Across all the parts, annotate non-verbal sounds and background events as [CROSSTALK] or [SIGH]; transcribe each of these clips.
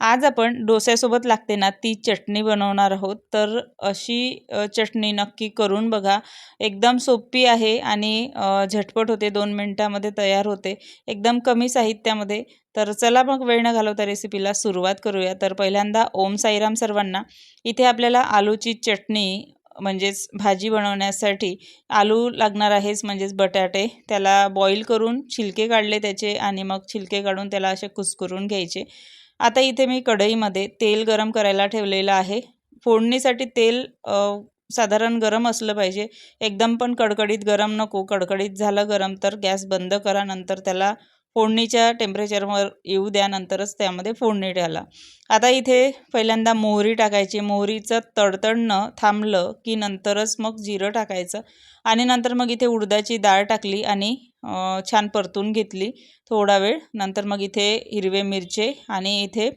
आज आपण डोस्यासोबत लागते ना ती चटणी बनवणार आहोत. तर अशी चटणी नक्की करून बघा. एकदम सोपी आहे आणि झटपट होते. दोन मिनटामध्ये तयार होते. एकदम कमी साहित्यामध्ये. तर चला मग वेळ न घालवता रेसिपीला सुरुवात करूया. तर पहिल्यांदा ओम साईराम सर्वांना. इथे आपल्याला आलूची चटणी म्हणजेच भाजी बनवण्यासाठी आलू लागणार आहेच म्हणजेच बटाटे. त्याला बॉईल करून छिलके काढले त्याचे आणि मग छिलके काढून त्याला असे कुसकुरून घ्यायचे. आता इथे मी कढईमध्ये तेल गरम करायला ठेवलेलं आहे. फोडणीसाठी तेल साधारण गरम असलं पाहिजे. एकदम पण कडकडीत गरम नको. कडकडीत झालं गरम तर गॅस बंद करा. नंतर त्याला फोडणीच्या टेम्परेचरवर येऊ द्या. नंतरच त्यामध्ये फोडणी द्याला आता इथे पहिल्यांदा मोहरी टाकायची. मोहरीचं तडतडणं थांबलं की नंतरच मग जिरं टाकायचं. आणि नंतर मग इथे उडदाची डाळ टाकली आणि छान परतून घेतली. थोडा वेळ. नंतर मग इथे हिरवे मिरचे आणि इथे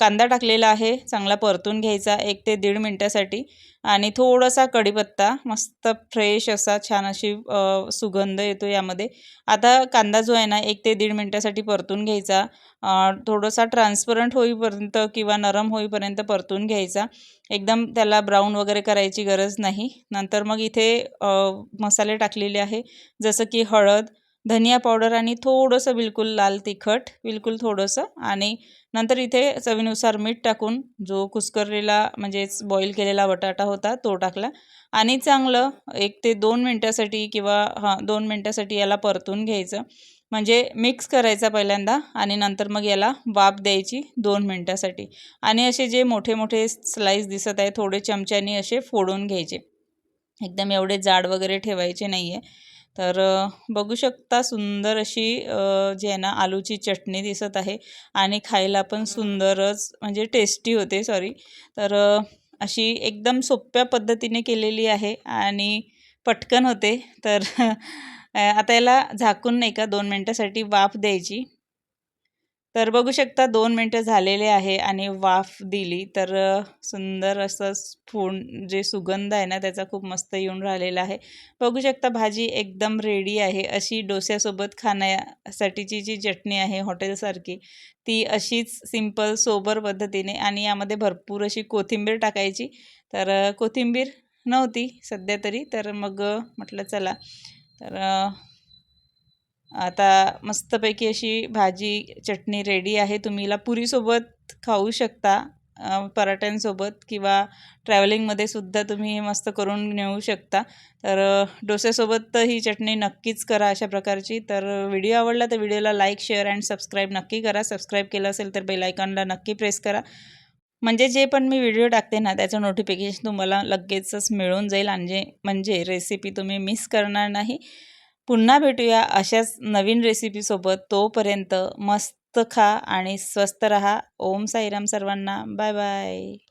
कांदा टाकलेला आहे. चांगला परतून घ्यायचा एक ते दीड मिनटासाठी. आणि थोडासा कढीपत्ता मस्त फ्रेश असा छान अशी सुगंध येतो यामध्ये. आता कांदा जो आहे ना एक ते दीड मिनटासाठी परतून घ्यायचा. थोडासा ट्रान्सपरंट होईपर्यंत किंवा नरम होईपर्यंत परतून घ्यायचा. एकदम त्याला ब्राऊन वगैरे करायची गरज नाही. नंतर मग इथे मसाले टाकलेले आहे. जसं की हळद धनिया पावडर आणि थोडंसं बिलकुल लाल तिखट बिलकुल थोडंसं. आणि नंतर इथे चवीनुसार मीठ टाकून जो कुस्करलेला म्हणजेच बॉईल केलेला बटाटा होता तो टाकला. आणि चांगलं एक ते दोन मिनटासाठी किंवा हां दोन मिनटासाठी याला परतून घ्यायचं. म्हणजे मिक्स करायचा पहिल्यांदा आणि नंतर मग याला वाफ द्यायची दोन मिनटासाठी. आणि असे जे मोठे मोठे स्लाईस दिसत आहे थोडे चमच्यानी असे फोडून घ्यायचे. एकदम एवढे जाड वगैरे ठेवायचे नाही आहे तर बघू शकता सुंदर अशी जी आहे ना आलूची चटणी दिसत आहे आणि खायला पण सुंदरच म्हणजे टेस्टी होते सॉरी तर अशी एकदम सोप्या पद्धतीने केलेली आहे आणि पटकन होते. तर [LAUGHS] आता याला झाकून नाही का दोन मिनटासाठी वाफ द्यायची. तर बघू शकता दोन मिनटं झालेले आहे आणि वाफ दिली. तर सुंदर असं फूड जे सुगंध आहे ना त्याचा खूप मस्त येऊन राहिलेला आहे. बघू शकता भाजी एकदम रेडी आहे. अशी डोस्यासोबत खाण्यासाठीची जी चटणी आहे हॉटेलसारखी ती अशीच सिंपल सोबर पद्धतीने आणि यामध्ये भरपूर अशी कोथिंबीर टाकायची. तर कोथिंबीर नव्हती सध्या तरी तर मग म्हटलं चला. तर आता मस्तपैकी अशी भाजी चटणी रेडी आहे. तुम्ही हिला पुरीसोबत खाऊ शकता पराठ्यांसोबत किंवा ट्रॅव्हलिंगमध्ये सुद्धा तुम्ही हे मस्त करून नेऊ शकता. तर डोसेसोबत तर ही चटणी नक्कीच करा अशा प्रकारची. तर व्हिडिओ आवडला तर व्हिडिओला लाईक शेअर अँड सबस्क्राईब नक्की करा. सबस्क्राईब केलं असेल तर बेलायकॉनला नक्की प्रेस करा. म्हणजे जे पण मी व्हिडिओ टाकते ना त्याचं नोटिफिकेशन तुम्हाला लगेचच मिळून जाईल. आणि म्हणजे रेसिपी तुम्ही मिस करणार नाही पुन्हा भेटूया अशाच नवीन रेसिपीसोबत तोपर्यंत मस्त खा आणि स्वस्त रहा. ओम साईराम सर्वांना. Bye bye.